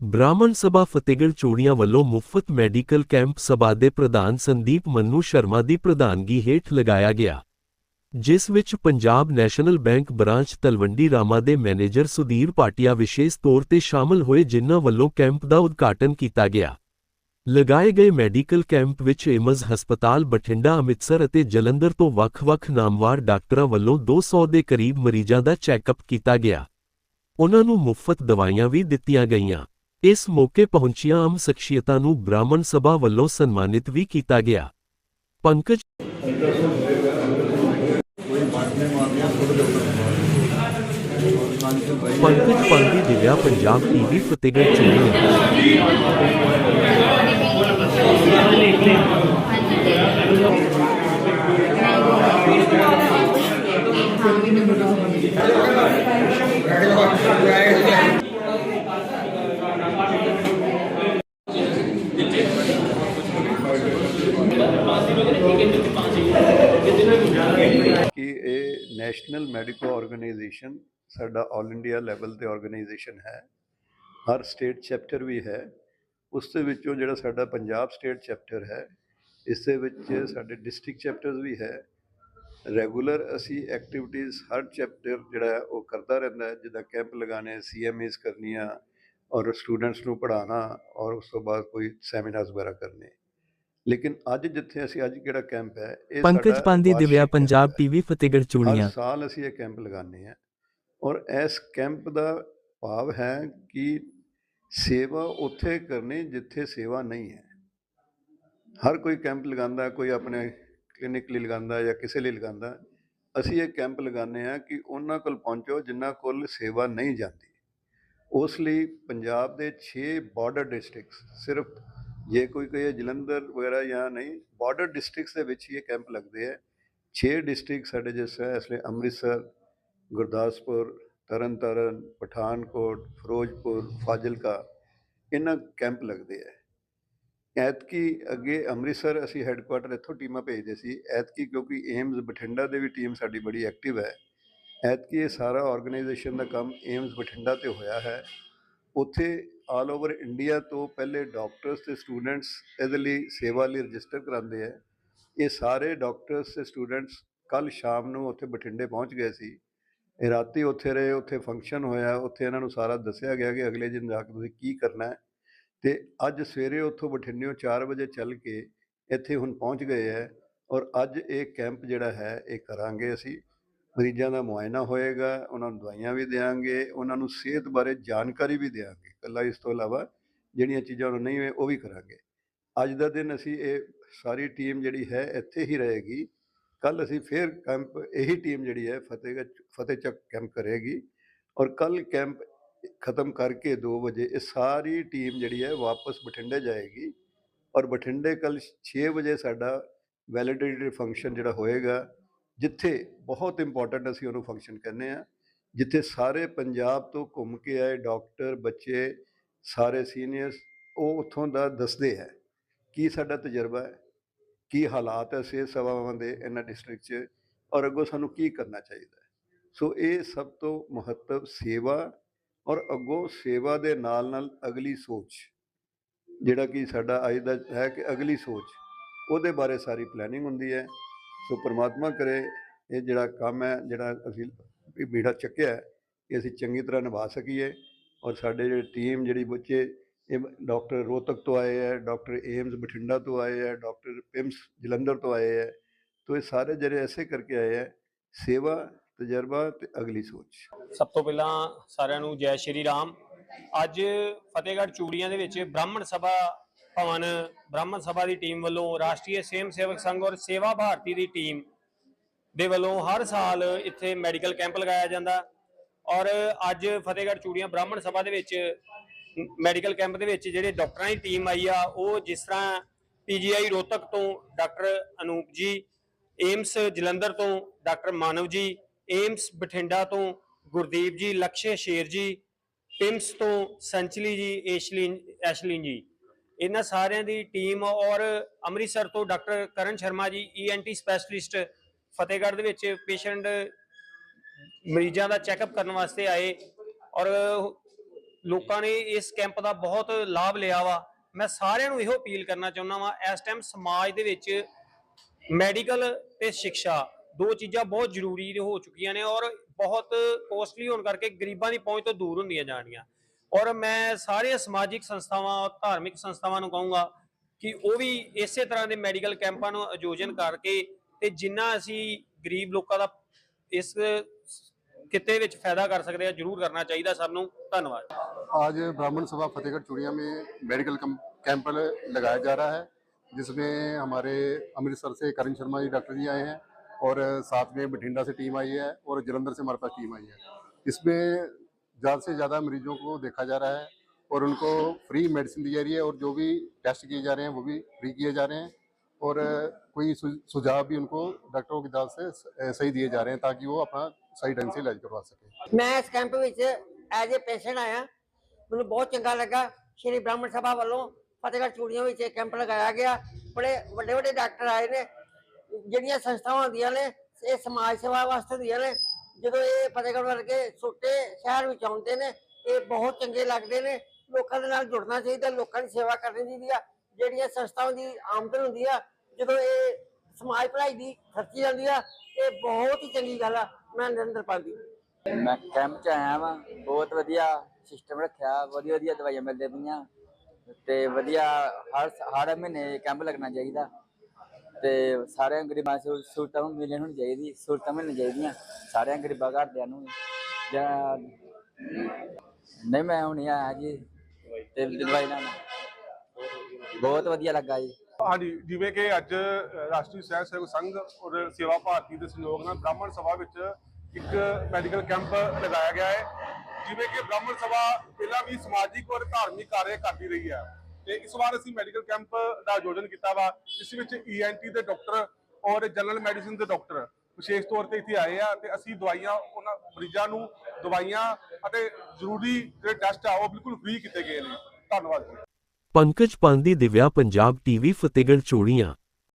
ਬ੍ਰਾਹਮਣ ਸਭਾ ਫਤਿਹਗੜ੍ਹ ਚੂੜੀਆਂ ਵੱਲੋਂ ਮੁਫਤ ਮੈਡੀਕਲ ਕੈਂਪ ਸਭਾ ਦੇ ਪ੍ਰਧਾਨ ਸੰਦੀਪ ਮੰਨੂ ਸ਼ਰਮਾ ਦੀ ਪ੍ਰਧਾਨਗੀ ਹੇਠ ਲਗਾਇਆ ਗਿਆ, ਜਿਸ ਵਿੱਚ Punjab National Bank branch Talwandi Rama ਦੇ ਮੈਨੇਜਰ ਸੁਧੀਰ ਪਾਟਿਆ ਵਿਸ਼ੇਸ਼ ਤੌਰ ਤੇ ਸ਼ਾਮਲ ਹੋਏ ਜਿਨ੍ਹਾਂ ਵੱਲੋਂ ਕੈਂਪ ਦਾ ਉਦਘਾਟਨ ਕੀਤਾ ਗਿਆ। ਲਗਾਏ ਗਏ ਮੈਡੀਕਲ ਕੈਂਪ ਵਿੱਚ ਏਮਜ਼ ਹਸਪਤਾਲ, ਬਠਿੰਡਾ, ਅੰਮ੍ਰਿਤਸਰ ਅਤੇ ਜਲੰਧਰ ਤੋਂ ਵੱਖ-ਵੱਖ ਨਾਮਵਾਰ ਡਾਕਟਰਾਂ ਵੱਲੋਂ 200 ਦੇ ਕਰੀਬ ਮਰੀਜ਼ਾਂ ਦਾ ਚੈੱਕਅਪ ਕੀਤਾ ਗਿਆ। ਉਹਨਾਂ ਨੂੰ ਮੁਫਤ ਦਵਾਈਆਂ ਵੀ ਦਿੱਤੀਆਂ ਗਈਆਂ। ਇਸ ਮੌਕੇ ਪਹੁੰਚੀਆਂ ਆਮ ਸ਼ਖਸੀਅਤਾਂ ਨੂੰ ਬ੍ਰਾਹਮਣ ਸਭਾ ਵੱਲੋਂ ਸਨਮਾਨਿਤ ਵੀ ਕੀਤਾ ਗਿਆ। ਪੰਕਜ ਪੰਕਜ ਪਾਂਡੀ ਦਿਵਿਆ ਪੰਜਾਬ ਟੀਵੀ ਫਤਿਹਗੜ੍ਹ ਚੂੜੀਆਂ ਕਿ ਇਹ ਨੈਸ਼ਨਲ ਮੈਡੀਕਲ ਆਰਗੇਨਾਈਜੇਸ਼ਨ ਸਾਡਾ 올 ਇੰਡੀਆ ਲੈਵਲ ਤੇ ਆਰਗੇਨਾਈਜੇਸ਼ਨ ਹੈ। ਹਰ ਸਟੇਟ ਚੈਪਟਰ ਵੀ ਹੈ। ਉਸ ਦੇ ਵਿੱਚੋਂ ਜਿਹੜਾ ਸਾਡਾ ਪੰਜਾਬ ਸਟੇਟ ਚੈਪਟਰ ਹੈ, ਇਸ ਦੇ ਵਿੱਚ ਸਾਡੇ ਡਿਸਟ੍ਰਿਕਟ ਚੈਪਟਰਸ ਵੀ ਹੈ। ਰੈਗੂਲਰ ਅਸੀਂ ਐਕਟੀਵਿਟੀਜ਼ ਹਰ ਚੈਪਟਰ ਜਿਹੜਾ ਉਹ ਕਰਦਾ ਰਹਿੰਦਾ ਹੈ। ਜਿੱਦਾਂ ਕੈਂਪ ਲਗਾਣੇ ਸੀਐਮਏਸ ਕਰਨੀਆਂ ਔਰ ਸਟੂਡੈਂਟਸ ਨੂੰ ਪੜ੍ਹਾਉਣਾ ਔਰ ਉਸ ਤੋਂ ਬਾਅਦ ਕੋਈ ਸੈਮੀਨਾਰਸ ਵਗੈਰਾ ਕਰਨੇ। ਲੇਕਿਨ ਅੱਜ ਜਿੱਥੇ ਅਸੀਂ ਅੱਜ ਕਿਹੜਾ ਕੈਂਪ ਹੈ ਇਹ ਪੰਕਜ ਪਾਂਦੀ ਦਿਵਿਆ ਪੰਜਾਬ। ਟੀਵੀ ਫਤਿਹਗੜ੍ਹ ਚੂੜੀਆਂ। ਹਰ ਸਾਲ ਅਸੀਂ ਇਹ ਕੈਂਪ ਲਗਾਉਂਦੇ ਹਾਂ ਔਰ ਇਸ ਕੈਂਪ ਦਾ ਭਾਵ ਹੈ ਕਿ ਸੇਵਾ ਉੱਥੇ ਕਰਨੀ ਜਿੱਥੇ ਸੇਵਾ ਨਹੀਂ ਹੈ। ਹਰ ਕੋਈ ਕੈਂਪ ਲਗਾਉਂਦਾ ਕੋਈ ਆਪਣੇ ਕਲੀਨਿਕ ਲਈ ਲਗਾਉਂਦਾ ਜਾਂ ਕਿਸੇ ਲਈ ਲਗਾਉਂਦਾ ਅਸੀਂ ਇਹ ਕੈਂਪ ਲਗਾਉਂਦੇ ਹਾਂ ਕਿ ਉਹਨਾਂ ਕੋਲ ਪਹੁੰਚੋ ਜਿਨ੍ਹਾਂ ਕੋਲ ਸੇਵਾ ਨਹੀਂ ਜਾਂਦੀ। ਉਸ ਲਈ ਪੰਜਾਬ ਦੇ 6 ਬਾਰਡਰ ਡਿਸਟ੍ਰਿਕਟਸ ਸਿਰਫ ਜੇ ਕੋਈ ਕਹੇ ਜਲੰਧਰ ਵਗੈਰਾ ਜਾਂ ਨਹੀਂ ਬਾਰਡਰ ਡਿਸਟ੍ਰਿਕਟਸ ਦੇ ਵਿੱਚ ਹੀ ਇਹ ਕੈਂਪ ਲੱਗਦੇ ਹੈ 6 ਡਿਸਟ੍ਰਿਕਟ ਸਾਡੇ ਜਿਸ ਤਰ੍ਹਾਂ ਇਸ ਲਈ ਅੰਮ੍ਰਿਤਸਰ, ਗੁਰਦਾਸਪੁਰ, ਤਰਨਤਾਰਨ, ਪਠਾਨਕੋਟ, ਫਿਰੋਜ਼ਪੁਰ, ਫਾਜ਼ਿਲਕਾ, ਇਹਨਾਂ ਕੈਂਪ ਲੱਗਦੇ ਹੈ ਐਤਕੀ ਅੱਗੇ ਅੰਮ੍ਰਿਤਸਰ ਅਸੀਂ ਹੈੱਡਕੁਆਟਰ ਇੱਥੋਂ ਟੀਮਾਂ ਭੇਜਦੇ ਸੀ। ਐਤਕੀ ਕਿਉਂਕਿ ਏਮਜ਼ ਬਠਿੰਡਾ ਦੇ ਵੀ ਟੀਮ ਸਾਡੀ ਬੜੀ ਐਕਟਿਵ ਹੈ। ਐਤਕੀ ਇਹ ਸਾਰਾ ਆਰਗੇਨਾਈਜੇਸ਼ਨ ਦਾ ਕੰਮ ਏਮਜ਼ ਬਠਿੰਡਾ ਤੇ ਹੋਇਆ ਹੈ। ਉੱਥੇ ਆਲ ਓਵਰ ਇੰਡੀਆ ਤੋਂ ਪਹਿਲੇ ਡਾਕਟਰਸ ਤੇ ਸਟੂਡੈਂਟਸ ਇਹਦੇ ਲਈ ਸੇਵਾ ਲਈ ਰਜਿਸਟਰ ਕਰਾਉਂਦੇ ਹੈ ਇਹ ਸਾਰੇ ਡਾਕਟਰਸ ਤੇ ਸਟੂਡੈਂਟਸ ਕੱਲ ਸ਼ਾਮ ਨੂੰ ਉੱਥੇ ਬਠਿੰਡੇ ਪਹੁੰਚ ਗਏ ਸੀ। ਇਹ ਰਾਤੀ ਉੱਥੇ ਰਹੇ, ਉੱਥੇ ਫੰਕਸ਼ਨ ਹੋਇਆ, ਉੱਥੇ ਇਹਨਾਂ ਨੂੰ ਸਾਰਾ ਦੱਸਿਆ ਗਿਆ ਕਿ ਅਗਲੇ ਦਿਨ ਜਾ ਕੇ ਤੁਸੀਂ ਕੀ ਕਰਨਾ ਹੈ। ਤੇ ਅੱਜ ਸਵੇਰੇ ਉੱਥੋਂ ਬਠਿੰਡਿਓਂ 4 ਵਜੇ ਚੱਲ ਕੇ ਇੱਥੇ ਹੁਣ ਪਹੁੰਚ ਗਏ ਹੈ ਔਰ ਅੱਜ ਇਹ ਕੈਂਪ ਜਿਹੜਾ ਹੈ, ਇਹ ਕਰਾਂਗੇ ਅਸੀਂ। ਮਰੀਜ਼ਾਂ ਦਾ ਮੁਆਇਨਾ ਹੋਏਗਾ, ਉਹਨਾਂ ਨੂੰ ਦਵਾਈਆਂ ਵੀ ਦੇਵਾਂਗੇ ਉਹਨਾਂ ਨੂੰ ਸਿਹਤ ਬਾਰੇ ਜਾਣਕਾਰੀ ਵੀ ਦੇਵਾਂਗੇ ਇਕੱਲਾ ਇਸ ਤੋਂ ਇਲਾਵਾ ਜਿਹੜੀਆਂ ਚੀਜ਼ਾਂ ਨੂੰ ਨਹੀਂ ਹੋਏ ਉਹ ਵੀ ਕਰਾਂਗੇ। ਅੱਜ ਦਾ ਦਿਨ ਅਸੀਂ ਇਹ ਸਾਰੀ ਟੀਮ ਜਿਹੜੀ ਹੈ, ਇੱਥੇ ਹੀ ਰਹੇਗੀ। ਕੱਲ ਅਸੀਂ ਫਿਰ ਕੈਂਪ, ਇਹੀ ਟੀਮ ਜਿਹੜੀ ਹੈ, ਫਤਿਹਗੜ੍ਹ ਫਤਿਹ ਚੱਕ ਕੈਂਪ ਕਰੇਗੀ। ਔਰ ਕੱਲ ਕੈਂਪ ਖਤਮ ਕਰਕੇ 2 ਵਜੇ ਇਹ ਸਾਰੀ ਟੀਮ ਜਿਹੜੀ ਹੈ, ਵਾਪਸ ਬਠਿੰਡੇ ਜਾਏਗੀ। ਔਰ ਬਠਿੰਡੇ ਕੱਲ 6 ਵਜੇ ਸਾਡਾ ਵੈਲਿਡੇਟਰੀ ਫੰਕਸ਼ਨ ਜਿਹੜਾ ਹੋਏਗਾ ਜਿੱਥੇ ਬਹੁਤ ਇੰਪੋਰਟੈਂਟ ਅਸੀਂ ਉਹਨੂੰ ਫੰਕਸ਼ਨ ਕਹਿੰਦੇ ਆ ਜਿੱਥੇ ਸਾਰੇ ਪੰਜਾਬ ਤੋਂ ਘੁੰਮ ਕੇ ਆਏ ਡਾਕਟਰ ਬੱਚੇ, ਸਾਰੇ ਸੀਨੀਅਰਸ ਉਹ ਉੱਥੋਂ ਦਾ ਦੱਸਦੇ ਹੈ ਕੀ ਸਾਡਾ ਤਜਰਬਾ ਹੈ, ਕੀ ਹਾਲਾਤ ਹੈ ਸਿਹਤ ਸੇਵਾਵਾਂ ਦੇ ਇਹਨਾਂ ਡਿਸਟ੍ਰਿਕਟ 'ਚ ਔਰ ਅੱਗੋਂ ਸਾਨੂੰ ਕੀ ਕਰਨਾ ਚਾਹੀਦਾ ਹੈ। ਸੋ ਇਹ ਸਭ ਤੋਂ ਮਹੱਤਵ ਸੇਵਾ ਔਰ ਅੱਗੋਂ ਸੇਵਾ ਦੇ ਨਾਲ ਨਾਲ ਅਗਲੀ ਸੋਚ, ਜਿਹੜਾ ਕਿ ਸਾਡਾ ਅੱਜ ਦਾ ਹੈ ਕਿ ਅਗਲੀ ਸੋਚ, ਉਹਦੇ ਬਾਰੇ ਸਾਰੀ ਪਲੈਨਿੰਗ ਹੁੰਦੀ ਹੈ। ਸੋ ਪਰਮਾਤਮਾ ਕਰੇ ਇਹ ਜਿਹੜਾ ਕੰਮ ਹੈ ਜਿਹੜਾ ਅਸੀਂ ਇਹ ਬੀੜਾ ਚੱਕਿਆ ਹੈ, ਇਹ ਅਸੀਂ ਚੰਗੀ ਤਰ੍ਹਾਂ ਨਿਭਾ ਸਕੀਏ ਔਰ ਸਾਡੇ ਜਿਹੜੇ ਟੀਮ ਜਿਹੜੀ ਬੱਚੇ ਇਹ ਡਾਕਟਰ ਰੋਹਤਕ ਤੋਂ ਆਏ ਹੈ ਡਾਕਟਰ ਏਮਜ਼ ਬਠਿੰਡਾ ਤੋਂ ਆਏ ਹੈ ਡਾਕਟਰ ਪਿਮਸ ਜਲੰਧਰ ਤੋਂ ਆਏ ਹੈ ਤੋ ਇਹ ਸਾਰੇ ਜਿਹੜੇ ਐਸੇ ਕਰਕੇ ਆਏ ਹੈ ਸੇਵਾ ਤਜਰਬਾ ਤੇ ਅਗਲੀ ਸੋਚ। ਸਭ ਤੋਂ ਪਹਿਲਾਂ ਸਾਰਿਆਂ ਨੂੰ ਜੈ ਸ਼੍ਰੀ ਰਾਮ। ਅੱਜ ਫਤਿਹਗੜ੍ਹ ਚੂੜੀਆਂ ਦੇ ਵਿੱਚ ਬ੍ਰਾਹਮਣ ਸਭਾ ਭਵਨ ਬ੍ਰਾਹਮਣ ਸਭਾ ਦੀ ਟੀਮ ਵੱਲੋਂ ਰਾਸ਼ਟਰੀ ਸੇਮ ਸੇਵਕ ਸੰਘ ਔਰ ਸੇਵਾ ਭਾਰਤੀ ਦੀ ਟੀਮ ਦੇ ਵੱਲੋਂ ਹਰ ਸਾਲ ਇੱਥੇ ਮੈਡੀਕਲ ਕੈਂਪ ਲਗਾਇਆ ਜਾਂਦਾ ਔਰ ਅੱਜ ਫਤਿਹਗੜ੍ਹ ਚੂੜੀਆਂ ਬ੍ਰਾਹਮਣ ਸਭਾ ਦੇ ਵਿੱਚ, ਮੈਡੀਕਲ ਕੈਂਪ ਦੇ ਵਿੱਚ ਜਿਹੜੇ ਡਾਕਟਰਾਂ ਦੀ ਟੀਮ ਆਈ ਆ, ਉਹ ਜਿਸ ਤਰ੍ਹਾਂ ਪੀਜੀਆਈ ਰੋਹਤਕ ਤੋਂ ਡਾਕਟਰ ਅਨੂਪ ਜੀ, ਏਮਸ ਜਲੰਧਰ ਤੋਂ ਡਾਕਟਰ ਮਾਨਵ ਜੀ, ਏਮਸ ਬਠਿੰਡਾ ਤੋਂ ਗੁਰਦੀਪ ਜੀ, ਲਕਸ਼ੇ ਸ਼ੇਰ ਜੀ, ਪਿੰਸ ਤੋਂ ਸੰਚਲੀ ਜੀ, ਏਸ਼ਲਿਨ, ਐਸ਼ਲਿਨ ਜੀ। ਇਹਨਾਂ ਸਾਰਿਆਂ ਦੀ ਟੀਮ ਔਰ ਅੰਮ੍ਰਿਤਸਰ ਤੋਂ ਡਾਕਟਰ ਕਰਨ ਸ਼ਰਮਾ ਜੀ ਈਐਨਟੀ ਸਪੈਸ਼ਲਿਸਟ ਫਤਿਹਗੜ੍ਹ ਦੇ ਵਿੱਚ ਪੇਸ਼ੈਂਟ ਮਰੀਜ਼ਾਂ ਦਾ ਚੈੱਕਅਪ ਕਰਨ ਵਾਸਤੇ ਆਏ ਔਰ ਲੋਕਾਂ ਨੇ ਇਸ ਕੈਂਪ ਦਾ ਬਹੁਤ ਲਾਭ ਲਿਆ ਵਾ। ਮੈਂ ਸਾਰਿਆਂ ਨੂੰ ਇਹੋ ਅਪੀਲ ਕਰਨਾ ਚਾਹੁੰਦਾ ਵਾਂ, ਇਸ ਟਾਈਮ ਸਮਾਜ ਦੇ ਵਿੱਚ ਮੈਡੀਕਲ ਤੇ ਸਿੱਖਿਆ ਦੋ ਚੀਜ਼ਾਂ ਬਹੁਤ ਜ਼ਰੂਰੀ ਹੋ ਚੁੱਕੀਆਂ ਨੇ ਔਰ ਬਹੁਤ ਕੋਸਟਲੀ ਹੋਣ ਕਰਕੇ ਗਰੀਬਾਂ ਦੀ ਪਹੁੰਚ ਤੋਂ ਦੂਰ ਹੁੰਦੀਆਂ ਜਾਣੀਆਂ ਔਰ ਮੈਂ ਸਾਰੇ ਸਮਾਜਿਕ ਸੰਸਥਾਵਾਂ ਔਰ ਧਾਰਮਿਕ ਸੰਸਥਾਵਾਂ ਨੂੰ ਕਹੂੰਗਾ ਕਿ ਉਹ ਵੀ ਇਸੇ ਤਰ੍ਹਾਂ ਦੇ ਮੈਡੀਕਲ ਕੈਂਪਾਂ ਨੂੰ ਆਯੋਜਨ ਕਰਕੇ ਤੇ ਜਿੰਨਾ ਅਸੀਂ ਗਰੀਬ ਲੋਕਾਂ ਦਾ ਇਸ ਕਿੱਤੇ ਵਿੱਚ ਫਾਇਦਾ ਕਰ ਸਕਦੇ ਆ ਜਰੂਰ ਕਰਨਾ ਚਾਹੀਦਾ ਸਭ ਨੂੰ ਧੰਨਵਾਦ आज ब्राह्मण सभा फतेहगढ़ चूड़िया में मेडिकल कम- कैंप लगाया जा रहा है जिसमें हमारे अमृतसर से करण शर्मा जी डॉक्टर जी आए हैं और साथ में बठिंडा से टीम आई है और जलंधर से हमारे पास टीम आई है इसमें ज़्यादा से ज़्यादा मरीजों को देखा जा रहा है और उनको फ्री मेडिसिन दी जा रही है और जो भी टेस्ट किए जा रहे हैं वो भी फ्री किए जा रहे हैं और कोई सु- सुझाव भी उनको डॉक्टरों की तरफ से स- सही दिए जा रहे हैं ताकि वो अपना सही ढंग से इलाज करवा सकें ਮੈਂ ਇਸ ਕੈਂਪ ਵਿੱਚ ਐਜ਼ ਅ ਪੇਸ਼ੈਂਟ ਆਇਆ ਮੈਨੂੰ ਬਹੁਤ ਚੰਗਾ ਲੱਗਾ ਸ਼੍ਰੀ ਬ੍ਰਾਹਮਣ ਸਭਾ ਵੱਲੋਂ ਫਤਿਹਗੜ੍ਹ ਚੂੜੀਆਂ ਵਿੱਚ ਇਹ ਕੈਂਪ ਲਗਾਇਆ ਗਿਆ ਬੜੇ ਵੱਡੇ ਵੱਡੇ ਡਾਕਟਰ ਆਏ ਨੇ ਜਿਹੜੀਆਂ ਸੰਸਥਾਵਾਂ ਹੁੰਦੀਆਂ ਨੇ ਇਹ ਸਮਾਜ ਸੇਵਾ ਵਾਸਤੇ ਹੁੰਦੀਆਂ ਨੇ ਜਦੋਂ ਇਹ ਫਤਿਹਗੜ੍ਹ ਵਰਗੇ ਛੋਟੇ ਸ਼ਹਿਰ ਵਿੱਚ ਆਉਂਦੇ ਨੇ, ਇਹ ਬਹੁਤ ਚੰਗੇ ਲੱਗਦੇ ਨੇ। ਲੋਕਾਂ ਦੇ ਨਾਲ ਜੁੜਨਾ ਚਾਹੀਦਾ, ਲੋਕਾਂ ਦੀ ਸੇਵਾ ਕਰਨੀ ਚਾਹੀਦੀ ਆ। ਜਿਹੜੀਆਂ ਸੰਸਥਾਵਾਂ ਦੀ ਆਮਦਨ ਹੁੰਦੀ ਆ, ਜਦੋਂ ਇਹ ਸਮਾਜ ਭਲਾਈ ਦੀ ਖਰਚੀ ਜਾਂਦੀ ਆ, ਇਹ ਬਹੁਤ ਹੀ ਚੰਗੀ ਗੱਲ ਆ। ਮੈਂ ਨਰਿੰਦਰ ਪਾਲ ਮੈਂ ਕੈਂਪ ਚ ਆਇਆ ਵਾਂ। ਬਹੁਤ ਵਧੀਆ ਸਿਸਟਮ ਰੱਖਿਆ, ਵਧੀਆ ਵਧੀਆ ਦਵਾਈਆਂ ਮਿਲਦੀਆਂ ਪਈਆਂ। ਤੇ ਵਧੀਆ ਹਰ ਹਰ ਮਹੀਨੇ ਕੈਂਪ ਲੱਗਣਾ ਚਾਹੀਦਾ। ਤੇ ਸਾਰਿਆਂ ਗਰੀਬਾਂ ਨੂੰ ਸਹੂਲਤਾਂ ਮਿਲਣ ਹੋਣੀ ਚਾਹੀਦੀ ਸਹੂਲਤਾਂ ਮਿਲਣੀਆਂ ਚਾਹੀਦੀਆਂ, ਸਾਰਿਆਂ ਗਰੀਬਾਂ ਘਰਦਿਆਂ ਨੂੰ ਜਾਂ ਨਹੀਂ ਮੈਂ ਹੁਣ ਆਇਆ ਜੀ, ਤੇ ਦਵਾਈ ਲੈਣ ਬਹੁਤ ਵਧੀਆ ਲੱਗਾ ਜੀ। ਹਾਂਜੀ, ਜਿਵੇਂ ਕਿ ਅੱਜ ਰਾਸ਼ਟਰੀ ਸਹਿਤ ਸੇਵਕ ਸੰਘ ਔਰ ਸੇਵਾ ਭਾਰਤੀ ਦੇ ਸਹਿਯੋਗ ਨਾਲ ਬ੍ਰਾਹਮਣ ਸਭਾ ਵਿੱਚ ਇੱਕ ਮੈਡੀਕਲ ਕੈਂਪ ਲਗਾਇਆ ਗਿਆ ਹੈ, ਜਿਵੇਂ ਕਿ ਬ੍ਰਾਹਮਣ ਸਭਾ ਪਹਿਲਾਂ ਵੀ ਸਮਾਜਿਕ ਔਰ ਧਾਰਮਿਕ ਕਾਰਜ ਕਰਦੀ ਰਹੀ ਹੈ। ਤੇ ਇਸ ਵਾਰ ਅਸੀਂ ਮੈਡੀਕਲ ਕੈਂਪ ਦਾ ਆਯੋਜਨ ਕੀਤਾ ਵਾ, ਜਿਸ ਵਿੱਚ ਈਐਨਟੀ ਦੇ ਡਾਕਟਰ ਔਰ ਜਨਰਲ ਮੈਡੀਸਿਨ ਦੇ ਡਾਕਟਰ ਵਿਸ਼ੇਸ਼ ਤੌਰ ਤੇ ਇੱਥੇ ਆਏ ਆ ਤੇ ਅਸੀਂ ਦਵਾਈਆਂ, ਉਹਨਾਂ ਮਰੀਜ਼ਾਂ ਨੂੰ ਦਵਾਈਆਂ ਅਤੇ ਜ਼ਰੂਰੀ ਜਿਹੜੇ ਟੈਸਟ ਆ, ਉਹ ਬਿਲਕੁਲ ਫ੍ਰੀ ਕੀਤੇ ਗਏ ਨੇ। ਧੰਨਵਾਦ ਪੰਕਜ ਪਾਂਦੀ, ਦਿਵਿਆ, ਪੰਜਾਬ ਟੀਵੀ, ਫਤਿਹਗੜ੍ਹ ਚੋੜੀਆਂ।